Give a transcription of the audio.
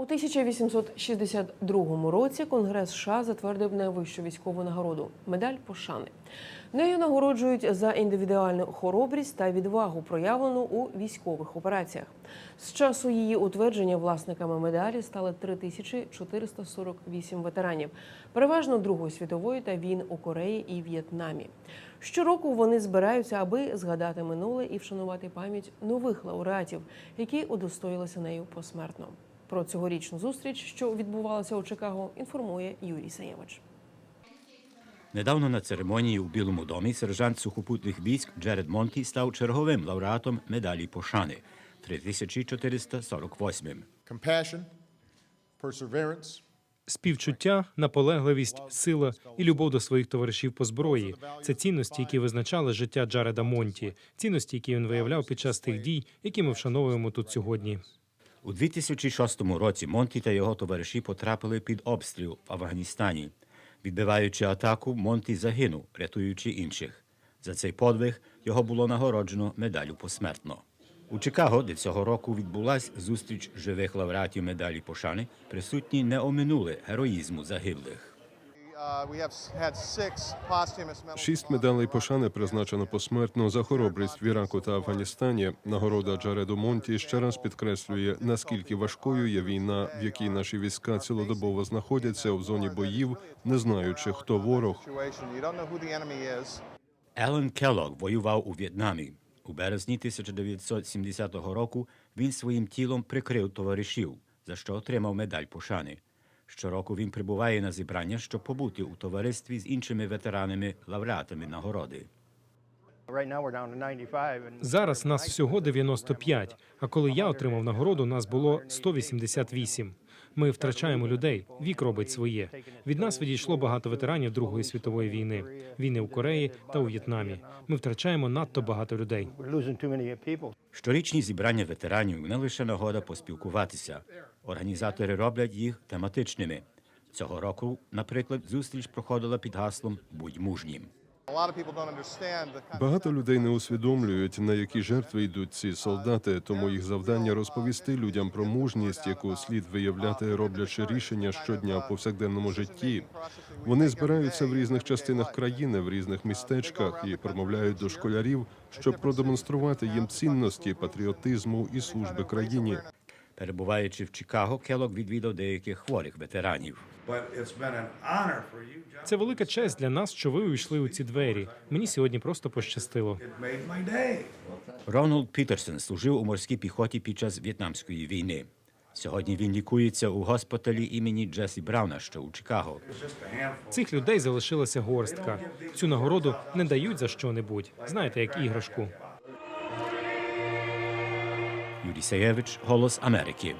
У 1862 році Конгрес США затвердив найвищу військову нагороду медаль пошани. Нею нагороджують за індивідуальну хоробрість та відвагу, проявлену у військових операціях. З часу її утвердження власниками медалі стали 3448 ветеранів, переважно Другої світової та війн у Кореї і В'єтнамі. Щороку вони збираються, аби згадати минуле і вшанувати пам'ять нових лауреатів, які удостоїлися нею посмертно. Про цьогорічну зустріч, що відбувалася у Чикаго, інформує Юрій Саєвич. Недавно на церемонії у Білому домі сержант сухопутних військ Джеред Монті став черговим лауреатом медалі пошани 3448. compassion, perseverance, Співчуття, наполегливість, сила і любов до своїх товаришів по зброї це цінності, які визначали життя Джареда Монті, цінності, які він виявляв під час тих дій, які ми вшановуємо тут сьогодні. У 2006 році Монті та його товариші потрапили під обстріл в Афганістані. Відбиваючи атаку, Монті загинув, рятуючи інших. За цей подвиг його було нагороджено медаллю посмертно. У Чикаго, де цього року відбулась зустріч живих лауреатів медалі пошани, присутні не оминули героїзму загиблих. Шість медалей пошани призначено посмертно за хоробрість в Іраку та Афганістані. Нагорода Джареду Монті ще раз підкреслює, наскільки важкою є війна, в якій наші війська цілодобово знаходяться в зоні боїв, не знаючи, хто ворог. Елен Келлог воював у В'єтнамі. У березні 1970 року він своїм тілом прикрив товаришів, за що отримав медаль пошани. Щороку він прибуває на зібрання, щоб побути у товаристві з іншими ветеранами, лауреатами нагороди. Right now we're down to 95 and Зараз нас всього 95, а коли я отримав нагороду, нас було 188. Ми втрачаємо людей. Вік робить своє. Від нас відійшло багато ветеранів Другої світової війни, війни у Кореї та у В'єтнамі. Ми втрачаємо надто багато людей. Щорічні зібрання ветеранів не лише нагода поспілкуватися. Організатори роблять їх тематичними. Цього року, наприклад, зустріч проходила під гаслом Будь мужнім. Багато людей не усвідомлюють, на які жертви йдуть ці солдати, тому їх завдання розповісти людям про мужність, яку слід виявляти, роблячи рішення щодня в повсякденному житті. Вони збираються в різних частинах країни, в різних містечках і промовляють до школярів, щоб продемонструвати їм цінності патріотизму і служби країні. Перебуваючи в Чикаго, Келлог відвідав деяких хворих ветеранів. Це велика честь для нас, що ви увійшли у ці двері. Мені сьогодні просто пощастило. Рональд Пітерсон служив у морській піхоті під час В'єтнамської війни. Сьогодні він лікується у госпіталі імені Джесі Брауна, що у Чикаго. Цих людей залишилася горстка. Цю нагороду не дають за що-небудь. Знаєте, як іграшку. Юрій Саєвич, Голос Америки.